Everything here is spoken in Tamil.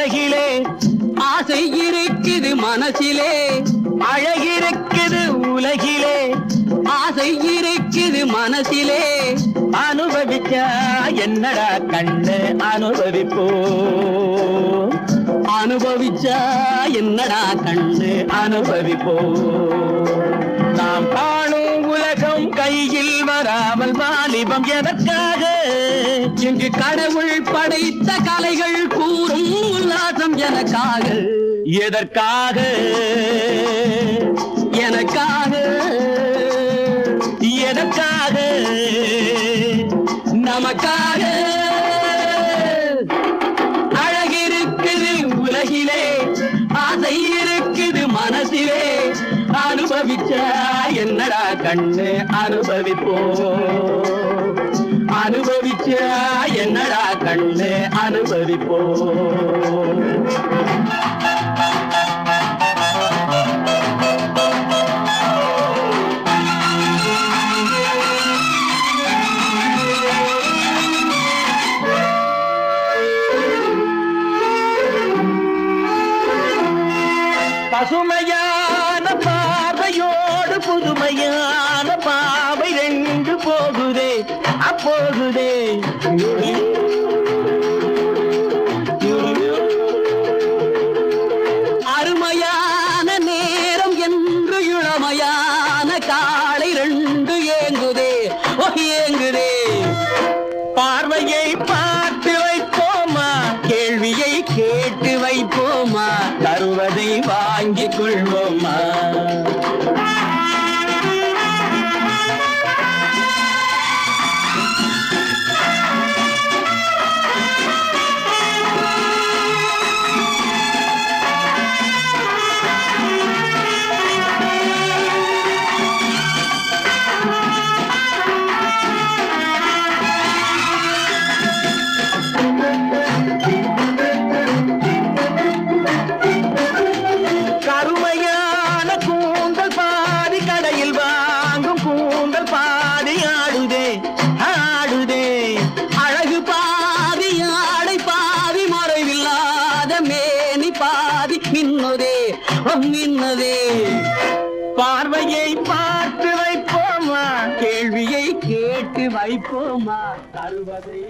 உலகிலே ஆசை இருக்குது மனசிலே. அழகிருக்குது உலகிலே ஆசை இருக்குது மனசிலே. அனுபவிக்க என்னடா கண்டு அனுபவிப்போ? அனுபவிச்சா என்னடா கண்டு அனுபவிப்போ? நாம் காணும் உலகம் கையில் வராமல் வாலிபம் எதற்காக? இங்கு கடவுள் படைத்த கலைகள் கூறும் எனக்காக எதற்காக? எனக்காக. எதற்காக? நமக்காக. அழகிருக்குது உலகிலே ஆசை இருக்குது மனசிலே. அனுபவிச்சா என்னடா கண்ணு? அனுபவிப்போ அனுபவிச்சா என்னடா கண்ணு? அனுபவிப்போ. பசுமையா போகுதே. அருமையான நேரம் என்று இளமையான காலை ரெண்டு ஏங்குதே. ஓ ஏங்குதே. பார்வையை பார்த்து வைப்போமா? கேள்வியை கேட்டு வைப்போமா? தருவதை வாங்கிக் கொள்வோமா? மின்னுதே ஓ மின்னுதே பார்வையை பார்த்து வைப்போமா? கேள்வியை கேட்டு வைப்போமா? தருவதை